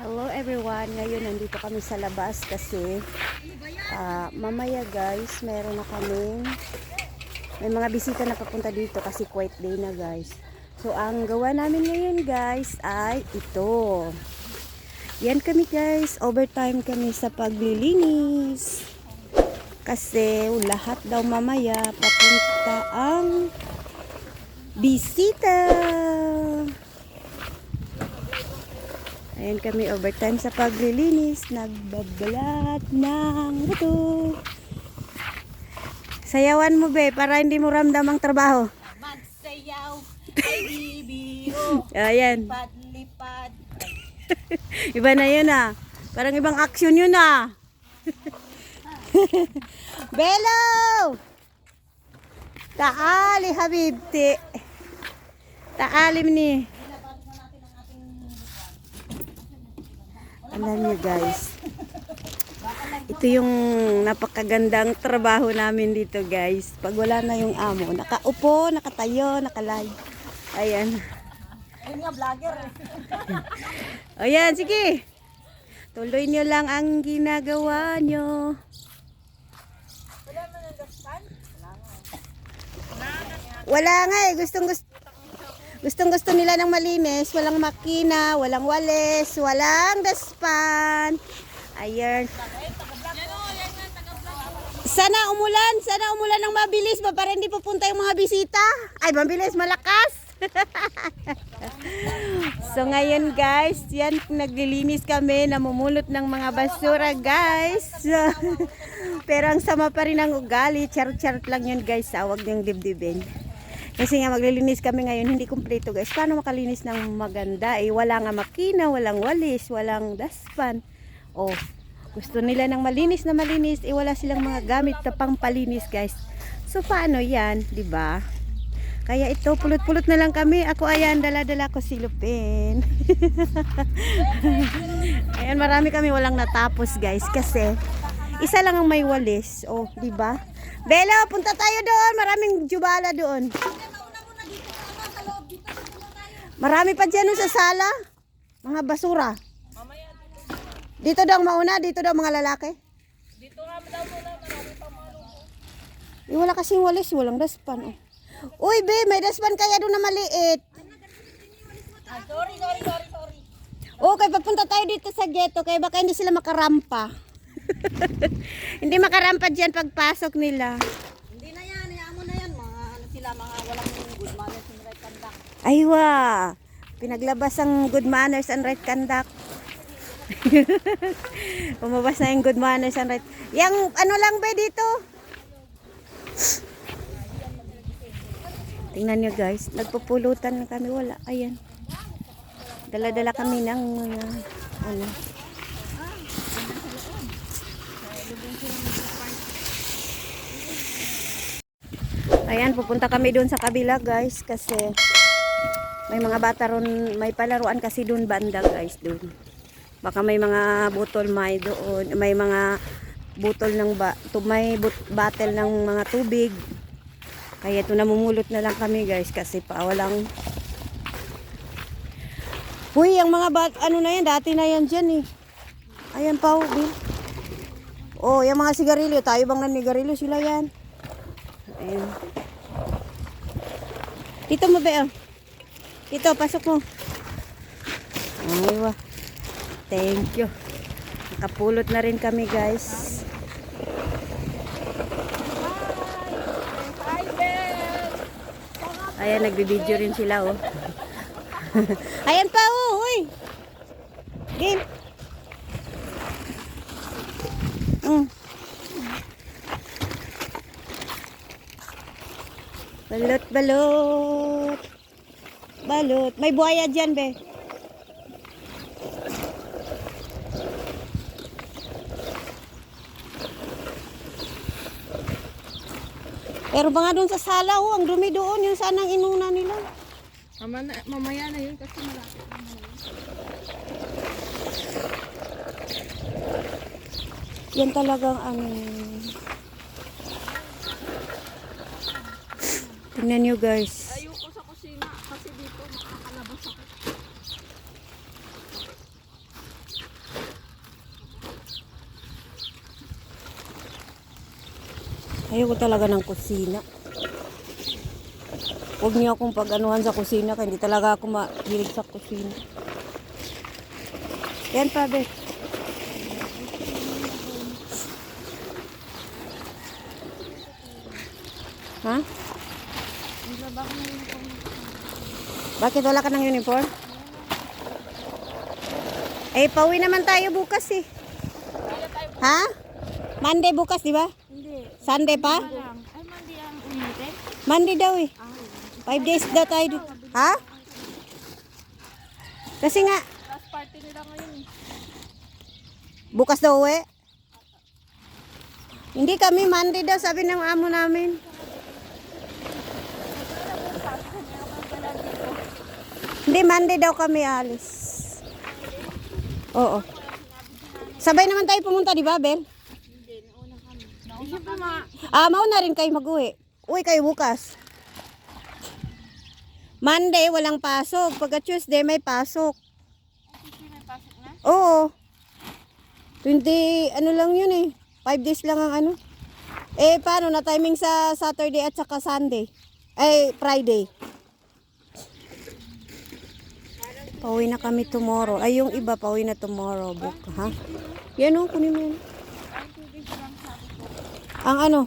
Hello everyone, ngayon nandito kami sa labas kasi ah, mamaya guys, meron na kaming may mga bisita na papunta dito kasi quiet day na guys. So ang gawa namin ngayon guys ay ito. Yan kami guys, overtime kami sa paglilinis. Kasi lahat daw mamaya papunta ang bisita. Ayan kami overtime sa paglilinis. Nagbabalat ng buto. Sayawan mo be para hindi mo ramdam ang trabaho. Magsayaw, ay bibiro, Ayan. padlipad. Iba na yun ah. Parang ibang action yun ah. Belo! Taali habibti. Taali ni. Alam niyo guys. Ito yung napakagandang trabaho namin dito guys. Pag wala na yung amo, nakaupo, nakatayo, nakalay. Ayan. Ayun nga, vlogger. Ayan, sige. Tuloy niyo lang ang ginagawa niyo. Wala nga eh. Gustong gusto, gustong gusto nila ng malinis. Walang makina, walang walis, walang daspan. Ayan. Sana umulan, sana umulan ng mabilis ba para hindi pupunta yung mga bisita. Ay, mabilis, malakas. So ngayon guys, yan naglilinis kami, namumulot ng mga basura guys. Pero ang sama pa rin ang ugali, charot-charot lang yun guys, awag niyang dibdibin. Kasi nga maglilinis kami ngayon, hindi kumpleto guys. Paano makalinis ng maganda? Eh, wala nga makina, walang walis, walang daspan. Oh, gusto nila ng malinis na malinis, eh wala silang mga gamit na pangpalinis guys. So paano yan, di ba? Kaya ito, pulot-pulot na lang kami. Ako ayan, dala-dala ko si Lupin. ayan, marami kami walang natapos guys. Kasi, isa lang ang may walis. Oh, di ba? Bella, punta tayo doon. Maraming jubala doon. Marami pa dyan sa sala. Mga basura. Dito daw ang mauna, dito daw mga lalaki. Dito nga daw muna, marami pa mga lupo. Eh, wala kasing walis, walang daspan. Oh. Uy, be, may daspan kaya doon na maliit. Ah, sorry, sorry, sorry, sorry. Okay, papunta tayo dito sa ghetto kaya baka hindi sila makarampa. hindi makarampa dyan pagpasok nila. Hindi na yan, hayaan mo na yan. Mga ano sila, mga walang good manners and right conduct. Aywa, pinaglabas ang good manners and right conduct. Umabas na yung good manners and right. Yang ano lang ba dito? Tingnan nyo guys, nagpupulutan na kami. Wala, ayan. Dala-dala kami ng mga ano. Ayan, pupunta kami doon sa kabila guys kasi may mga bata ron, may palaruan kasi doon banda guys doon. Baka may mga botol may doon, may mga botol ng ba, to, may but, bottle ng mga tubig. Kaya ito namumulot na lang kami guys kasi pa walang Huy, ang mga bat, ano na yan, dati na yan dyan eh. Ayan pa, oh, Bill. Oh, yung mga sigarilyo, tayo bang nanigarilyo sila yan? Ayan. Dito mo ba? Dito, pasok mo. Ay, wa. Thank you. Nakapulot na rin kami, guys. Ayan, nagbibideo rin sila, oh. Ayan pa, oh, huy. Game. Mm. Balot, balot. Balot. May buhaya dyan, be. Pero ba nga doon sa sala, oh, ang dumi doon, yung sanang inuna nila. Mama na, mamaya na yun kasi malapit na yun. Yan talagang ano. Tingnan nyo guys. Ayoko sa kusina kasi dito makakalabas ako. Ayoko talaga ng kusina. Huwag niyo akong pag-anuhan sa kusina kaya hindi talaga ako mahilig sa kusina. Yan pa. Ha? Bakit wala ka ng uniform? Eh, pauwi naman tayo bukas eh. Ha? Monday bukas, di ba? Hindi. Sunday pa? Ay, mandi ang umitin. Monday daw eh. Five days daw tayo. Ha? Kasi nga, Last party nila ngayon eh. bukas daw uwi. Hindi kami Monday daw, sabi ng amo namin. Hindi, Monday daw kami alis. Oo. Sabay naman tayo pumunta, di ba, Bel? Ah, mauna rin kayo mag-uwi. Uwi kayo bukas. Monday, walang pasok. Pagka Tuesday, may pasok. may pasok na? Oo. 20, ano lang yun eh. 5 days lang ang ano. Eh, paano na timing sa Saturday at saka Sunday? Ay, Friday. Pauwi na kami tomorrow. Ay, yung iba pauwi na tomorrow. Book, ha? Yan o, kunin mo yan. Ang ano?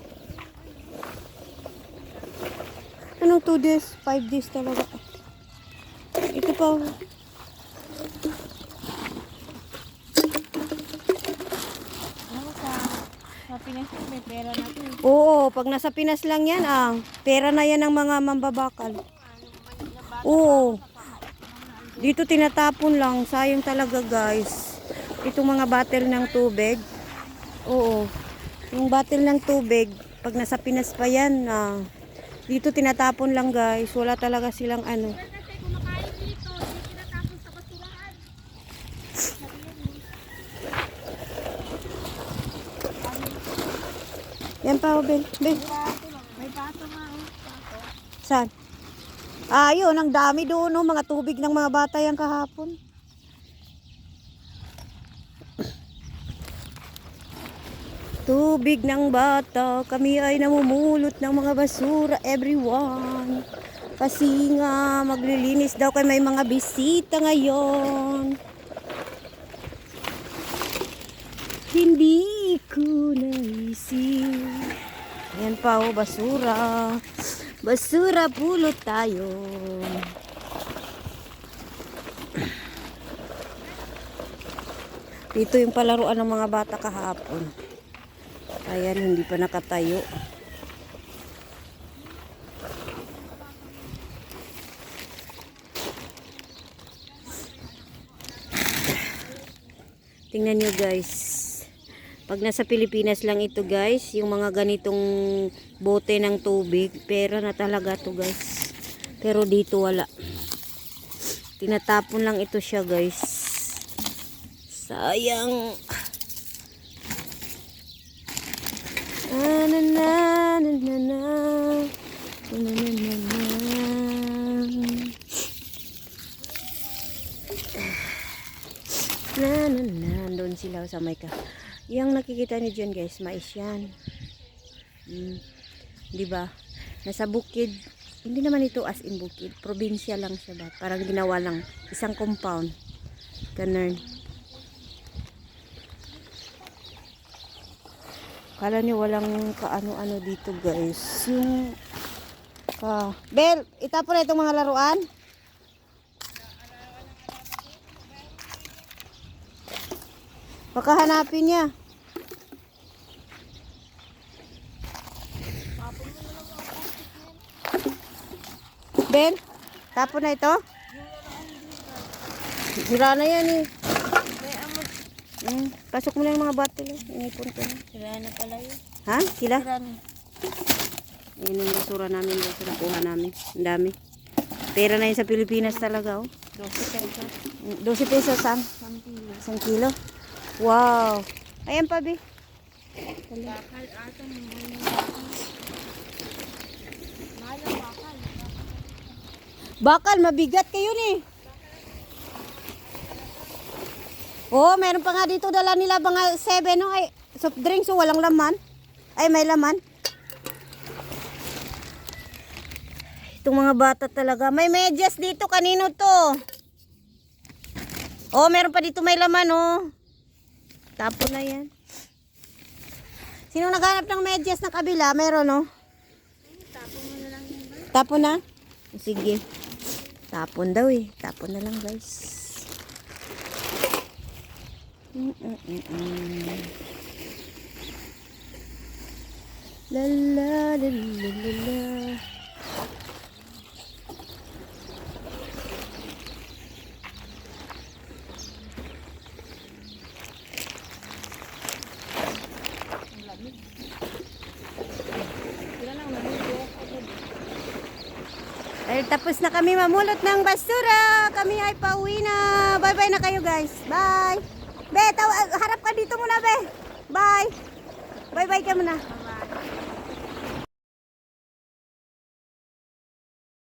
Anong 2 days? 5 days talaga. Ito pa. sa... Pinas may pera na to. Oo, pag nasa Pinas lang yan, ah, pera na yan ng mga mambabakal. Oo. Dito tinatapon lang, sayang talaga guys. Itong mga bottle ng tubig. Oo. Yung bottle ng tubig, pag nasa Pinas pa yan, ah, dito tinatapon lang guys. Wala talaga silang ano. Yan pa, oh, Ben. Ben. May bato nga oh. Saan? Ah, yun, ang dami doon, no, mga tubig ng mga bata yan kahapon. Tubig ng bata, kami ay namumulot ng mga basura, everyone. Kasi nga, maglilinis daw kay may mga bisita ngayon. Hindi ko naisip. Yan pa oh, basura. Basura pulot tayo. Dito yung palaruan ng mga bata kahapon. Ayan, hindi pa nakatayo. Tingnan nyo guys. Pag nasa Pilipinas lang ito guys, yung mga ganitong bote ng tubig, pera na talaga to guys. Pero dito wala. Tinatapon lang ito siya guys. Sayang. Ah, na, na, na, na, na. Na, na, na, na, na. Na, na, na. Doon sila sa may ka. Yang nakikita niyo dyan guys, mais yan. Mm. Di ba? Nasa bukid. Hindi naman ito as in bukid. Probinsya lang siya ba? Parang ginawa lang. Isang compound. Ganun. Kala niyo walang kaano-ano dito guys. Yung ka Bel, itapon na itong mga laruan. Baka hanapin niya. Ben, tapon na ito. Sira na yan eh. Mm, pasok mo na yung mga bottle. eh. Inipon ko na. Sira na pala yun. Ha? Sila? Sira na. Yun yung basura namin guys. Nakuha namin. Ang dami. Pera na yun sa Pilipinas talaga oh. 12 pesos. Mm, 12 pesos sam. Sampilo. Isang kilo. Wow. Ayan pa, Bi. Bakal ata ang bakal. Bakal, mabigat kayo ni. Oh, meron pa nga dito dala nila mga 7 no ay soft drinks so walang laman. Ay may laman. Itong mga bata talaga. May medyas dito kanino to? Oh, meron pa dito may laman oh. Tapo na 'yan. Sino naghanap ng medyas ng kabila? Meron oh. no? Tapo mo na lang yan. Tapo na? Sige. Tapon daw eh. Tapon na lang guys. Mm-mm-mm. La la la la la la. Dahil tapos na kami mamulot ng basura. Kami ay pauwi na. Bye-bye na kayo guys. Bye. Be, tawa, harap ka dito muna, be. Bye. Bye-bye ka muna.